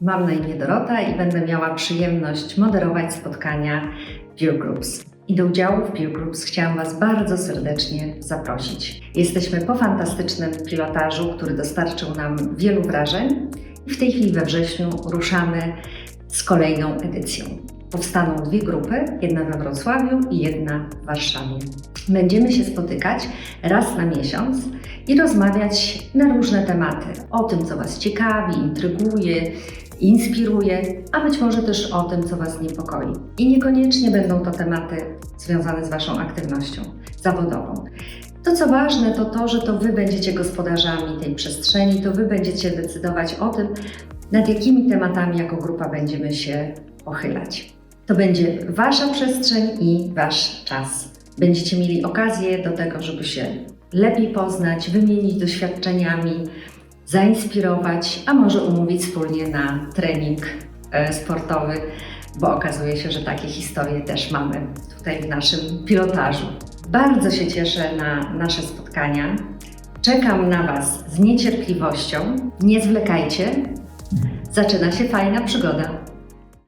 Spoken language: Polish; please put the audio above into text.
Mam na imię Dorota i będę miała przyjemność moderować spotkania Peer Groups. I do udziału w Peer Groups chciałam Was bardzo serdecznie zaprosić. Jesteśmy po fantastycznym pilotażu, który dostarczył nam wielu wrażeń i w tej chwili we wrześniu ruszamy z kolejną edycją. Powstaną dwie grupy, jedna we Wrocławiu i jedna w Warszawie. Będziemy się spotykać raz na miesiąc i rozmawiać na różne tematy. O tym, co Was ciekawi, intryguje, inspiruje, a być może też o tym, co Was niepokoi. I niekoniecznie będą to tematy związane z Waszą aktywnością zawodową. To, co ważne, to to, że to Wy będziecie gospodarzami tej przestrzeni, to Wy będziecie decydować o tym, nad jakimi tematami jako grupa będziemy się pochylać. To będzie Wasza przestrzeń i Wasz czas. Będziecie mieli okazję do tego, żeby się lepiej poznać, wymienić doświadczeniami, zainspirować, a może umówić wspólnie na trening e, sportowy, bo okazuje się, że takie historie też mamy tutaj w naszym pilotażu. Bardzo się cieszę na nasze spotkania. Czekam na Was z niecierpliwością. Nie zwlekajcie. Zaczyna się fajna przygoda.